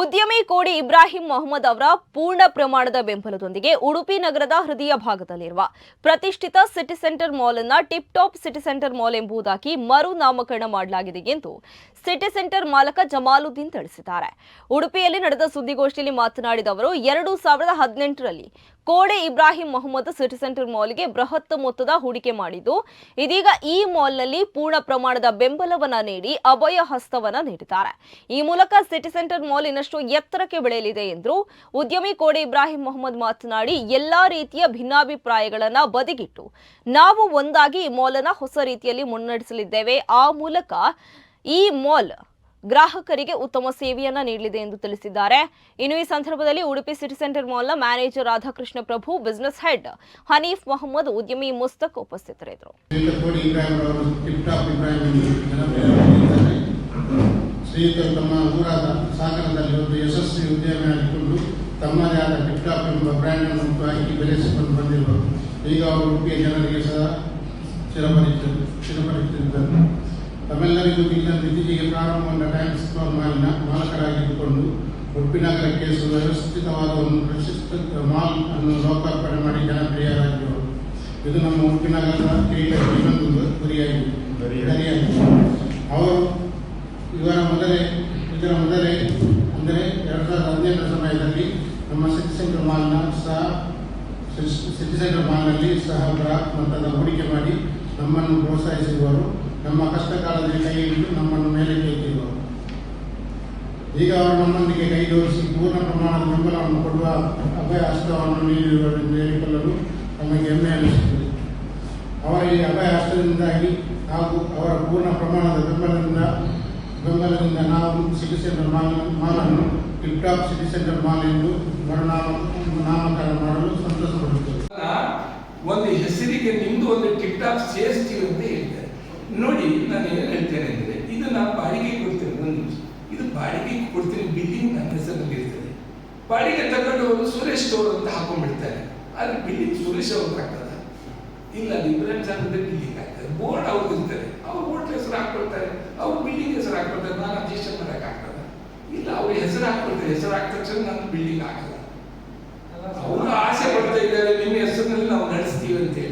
ಉದ್ಯಮಿ ಕೋಡಿ ಇಬ್ರಾಹಿಂ ಮೊಹಮ್ಮದ್ ಅವರ ಪೂರ್ಣ ಪ್ರಮಾಣದ ಬೆಂಬಲದೊಂದಿಗೆ ಉಡುಪಿ ನಗರದ ಹೃದಯ ಭಾಗದಲ್ಲಿರುವ ಪ್ರತಿಷ್ಠಿತ ಸಿಟಿ ಸೆಂಟರ್ ಮಾಲ್ ಅನ್ನ tip top city centre mall ಎಂಬುದಾಗಿ ಮರು ನಾಮಕರಣ ಮಾಡಲಾಗಿದೆ ಎಂದು ಸಿಟಿ ಸೆಂಟರ್ ಮಾಲಕ ಜಮಾಲುದ್ದೀನ್ ತಿಳಿಸಿದ್ದಾರೆ. ಉಡುಪಿಯಲ್ಲಿ ನಡೆದ ಸುದ್ದಿಗೋಷ್ಠಿಯಲ್ಲಿ ಮಾತನಾಡಿದ ಅವರು, ಎರಡು ಸಾವಿರದ ಹದಿನೆಂಟರಲ್ಲಿ ಕೋಡೆ ಇಬ್ರಾಹಿಂ ಮೊಹಮ್ಮದ್ ಸಿಟಿ ಸೆಂಟರ್ ಮಾಲ್ಗೆ ಬೃಹತ್ ಮೊತ್ತದ ಹೂಡಿಕೆ ಮಾಡಿದ್ದು, ಇದೀಗ ಈ ಮಾಲ್ನಲ್ಲಿ ಪೂರ್ಣ ಪ್ರಮಾಣದ ಬೆಂಬಲವನ್ನ ನೀಡಿ ಅಭಯ ಹಸ್ತವನ್ನ ನೀಡಿದ್ದಾರೆ. ಈ ಮೂಲಕ ಸಿಟಿ ಸೆಂಟರ್ ಮಾಲ್ ಇನ್ನಷ್ಟು ಎತ್ತರಕ್ಕೆ ಬೆಳೆಯಲಿದೆ ಎಂದರು ಉದ್ಯಮಿ ಕೋಡೆ ಇಬ್ರಾಹಿಂ ಮೊಹಮ್ಮದ್ ಮಾತನಾಡಿ, ಎಲ್ಲಾ ರೀತಿಯ ಭಿನ್ನಾಭಿಪ್ರಾಯಗಳನ್ನ ಬದಿಗಿಟ್ಟು ನಾವು ಒಂದಾಗಿ ಈ ಮಾಲನ್ನ ಹೊಸ ರೀತಿಯಲ್ಲಿ ಮುನ್ನಡೆಸಲಿದ್ದೇವೆ. ಆ ಮೂಲಕ ಈ ಮಾಲ್ ಗ್ರಾಹಕರಿಗೆ ಉತ್ತಮ ಸೇವೆಯನ್ನ ನೀಡಲಿದೆ ಎಂದು ತಿಳಿಸಿದ್ದಾರೆ. ಇನ್ನು ಈ ಸಂದರ್ಭದಲ್ಲಿ Udupi city centre ಮಾಲ್ನ manager Radhakrishna Prabhu business head Haneef Mohammed, ಉದ್ಯಮಿ ಮುಸ್ತಕ್ ಉಪಸ್ಥಿತರಿದ್ದರು. ಶ್ರೀಯುತರು ತಮ್ಮ ಊರಾದ ಸಾಗರದಲ್ಲಿ ಒಂದು ಯಶಸ್ವಿ ಉದ್ಯಮಿಯಾಗಿಕೊಂಡು ತಮ್ಮದೇ ಆದ ಟಿಪ್ ಟಾಪ್ ಎಂಬ ಬ್ರ್ಯಾಂಡ್ ಅನ್ನು ಹುಟ್ಟುಹಾಕಿ ಬೆಳೆಸಿಕೊಂಡು ಬಂದಿರುವರು ಈಗ ಅವರು ಉಡುಪಿಯ ಜನರಿಗೆ ಸಹ ಚಿರಪರಿಚಿತ ಚಿರಪರಿಚಿತರು ತಮ್ಮೆಲ್ಲರಿಗೂ ಇಲ್ಲಂದು ಸ್ಟೋರ್ ಮಾಲಿನ ಮಾಲಕರಾಗಿದ್ದುಕೊಂಡು ಉಪ್ಪಿನಗರಕ್ಕೆ ಸುವ್ಯವಸ್ಥಿತವಾದ ಒಂದು ಪ್ರತಿಷ್ಠಿತ ಮಾಲ್ ಅನ್ನು ಲೋಕಾರ್ಪಣೆ ಮಾಡಿ ಜನಪ್ರಿಯರಾಗಿರುವರು ಇದು ನಮ್ಮ ಉಪ್ಪಿನಗರದ ನಗರದ ಒಂದು ಇನ್ನೊಂದು ಗುರಿಯಾಗಿದೆ ಗುರಿಯಾಗಿದೆ ಅವರು ಇವರ ಮೊದಲೇ ಇದರ ಮೊದಲೇ ಅಂದರೆ ಎರಡು ಸಾವಿರದ ಹದಿನೆಂಟರ ಸಮಯದಲ್ಲಿ ನಮ್ಮ ಸಿಟಿ ಸೆಂಟರ್ ಮಾಲ್ನ ಸಹ ಸಿಟಿ ಸೆಂಟರ್ ಮಾಲ್ನಲ್ಲಿ ಸಹ ಬೃಹತ್ ಮೊತ್ತದ ಹೂಡಿಕೆ ಮಾಡಿ ನಮ್ಮನ್ನು ಪ್ರೋತ್ಸಾಹಿಸಿರುವರು. ನಮ್ಮ ಕಷ್ಟ ಕಾಲದಲ್ಲಿ ಕೈ ಹಿಡಿದು ನಮ್ಮನ್ನು ಮೇಲೆ ಎತ್ತಿರುವರು ಈಗ ಅವರು ನಮ್ಮೊಂದಿಗೆ ಕೈ ಜೋಡಿಸಿ ಪೂರ್ಣ ಪ್ರಮಾಣದ ಬೆಂಬಲವನ್ನು ಕೊಡುವ ಅಭಯ ಹಸ್ತವನ್ನು ನೀಡಿರುವುದನ್ನು ಹೇಳಿಕೊಳ್ಳಲು ನಮಗೆ ಹೆಮ್ಮೆ ಅನಿಸುತ್ತದೆ. ಅವರ ಈ ಅಭಯ ಹಸ್ತದಿಂದಾಗಿ ಹಾಗೂ ಅವರ ಪೂರ್ಣ ಪ್ರಮಾಣದ ಬೆಂಬಲದಿಂದ ಬೆಂಬಲದಿಂದ ನಾವು city centre mall, ಮಾಲನ್ನು tip top city centre mall ಎಂದು ಮರುನಾಮ, ನಾಮಕರಣ ಮಾಡಲು ಸಂತೋಷ ಪಡುತ್ತೇವೆ ಒಂದು ಹೆಸರಿಗೆ ನಿಮ್ದು ಒಂದು ಟಿಪ್ ಟಾಪ್ ಸೇರಿಸ್ತೀವಿ ಅಂತ ಹೇಳ್ತಾರೆ ನೋಡಿ ನಾನು ಏನು ಹೇಳ್ತೇನೆ ಅಂದರೆ ಇದು ನಾನು ಬಾಡಿಗೆ ಕೊಡ್ತೇನೆ ಒಂದು ನಿಮಿಷ ಇದು ಬಾಡಿಗೆ ಕೊಡ್ತೀನಿ ಬಿಲ್ಲಿಂಗ್ ನನ್ನ ಹೆಸರಲ್ಲಿ ಇರ್ತದೆ ಬಾಡಿಗೆ ತಗೊಂಡು ಅವರು ಸುರೇಶ್ ಅವರು ಅಂತ ಹಾಕೊಂಡ್ಬಿಡ್ತಾರೆ. ಆದ್ರೆ ಬಿಲ್ಲಿಂಗ್ ಸುರೇಶ್ ಅವ್ರಿಗೆ ಆಗ್ತದ ಇಲ್ಲ ಅದು ಇಬ್ರಾಹಿಂ ಸಾಹೇಬ್ ಬಿಲ್ಲಿಂಗ್ ಆಗ್ತದೆ ಬೋರ್ಡ್ ಅವ್ರು ಇರ್ತಾರೆ ಅವ್ರು ಬೋರ್ಡ್ ಹೆಸರು ಹಾಕೊಳ್ತಾರೆ ಅವ್ರು ಬಿಲ್ಡಿಂಗ್ ಹೆಸರು ಹಾಕೊಳ್ತಾರೆ ನಾನು ಅಡ್ಜಸ್ಟ್ ಮಾಡಕ್ ಆಗ್ತದ. ಇಲ್ಲ ಅವ್ರ ಹೆಸರು ಹಾಕೊಳ್ತಾರೆ ಹೆಸರು ಹಾಕಿದ ತಕ್ಷಣ ನಾನು ಬಿಲ್ಡಿಂಗ್ ಆಗಲ್ಲ ಅವರು ಆಸೆ ಪಡ್ತಾ ಇದ್ದಾರೆ ನಿಮ್ಮ ಹೆಸರಿನಲ್ಲಿ ನಾವು ನಡೆಸ್ತೀವಿ ಅಂತ ಹೇಳಿ. ಅಂತ